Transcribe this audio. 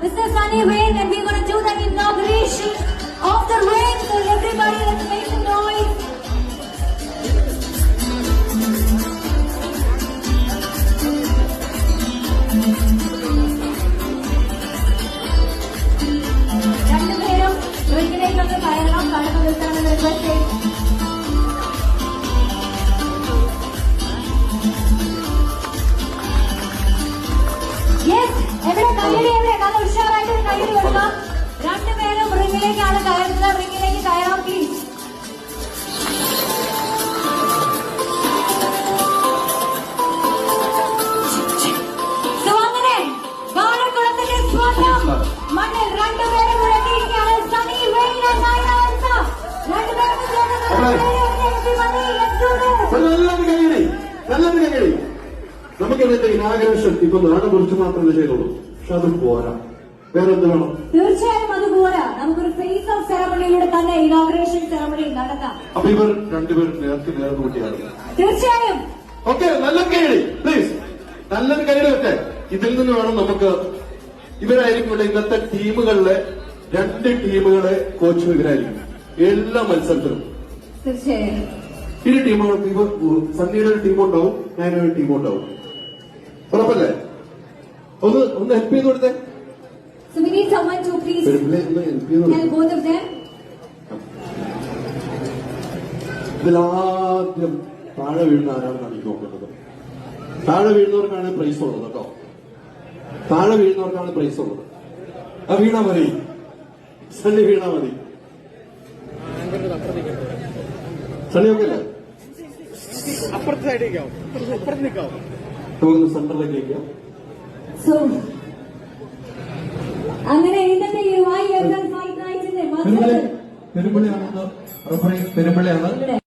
Mr. Sunny Wayne, and we're going to do the inauguration of the ring. So everybody, let's make some noise. രണ്ടുപേരും റിങ്ങിലേക്കൊന്ന് കയറണം കടന്നു നിൽക്കണമെന്ന് request കൈയടി നല്ലൊരു കൈയടി നമുക്ക് ഇതിന്റെ ഇനാഗ്രേഷൻ ഇപ്പൊ നാട് കുറിച്ച് മാത്രമേ ചെയ്തുള്ളൂ പക്ഷെ അത് പോരാ വേറെ എന്ത് വേണം തീർച്ചയായും അത് പോരാ. നമുക്കൊരു ഫേസ് ഓഫ് സെറമണിയിലൂടെ തന്നെ ഇനാഗ്രേഷൻ സെറമണി നടത്താം അപ്പൊ ഇവർ രണ്ടുപേരും നേർക്ക് നേർ കൂട്ടിയാണ് തീർച്ചയായും. ഓക്കെ നല്ല കൈയടി പ്ലീസ് നല്ലൊരു കൈയടി ഒക്കെ ഇതിൽ നിന്ന് വേണം നമുക്ക് ഇവരായിരിക്കും ഇവിടെ ഇന്നത്തെ ടീമുകളിലെ രണ്ട് ടീമുകളെ കോച്ച് ഇവരായിരിക്കും. എല്ലാ മത്സരത്തിലും. തീർച്ചയായും. ഇരു ഇവർ സണ്ണിയുടെ ഒരു ടീം ഉണ്ടാവും ഞാനൊരു ഒരു ടീം ഉണ്ടാവും. ഉറപ്പല്ലേ? ഒന്ന് ഒന്ന് ഹെൽപ്പ് ചെയ്ത് കൊടുത്തേ. So we need someone to please പെരുമ്പിളെ ഒന്ന് help help both of them. ഇതിലാദ്യം താഴെ വീഴുന്ന ആരാണെന്നാണ് എനിക്ക് നോക്കുന്നത്? താഴെ വീഴുന്നവർക്കാണ് പ്രൈസ് ഉള്ളത് കേട്ടോ. താഴെ വീഴുന്നവർക്കാണ് പ്രൈസ് ഉള്ളത്. ആ വീണാ മതി. സണ്ണി വീണാ മതി. അല്ലേ അപ്പുറത്തെ സൈഡിലേക്കാവും അപ്പുറത്ത് നിൽക്കാവും. നമുക്കൊന്ന് സെന്ററിലേക്ക് വയ്ക്കാം So അങ്ങനെ ഇന്നത്തെ ഈ റഫറി പെരുമ്പളിയാണ് ഇവിടെ.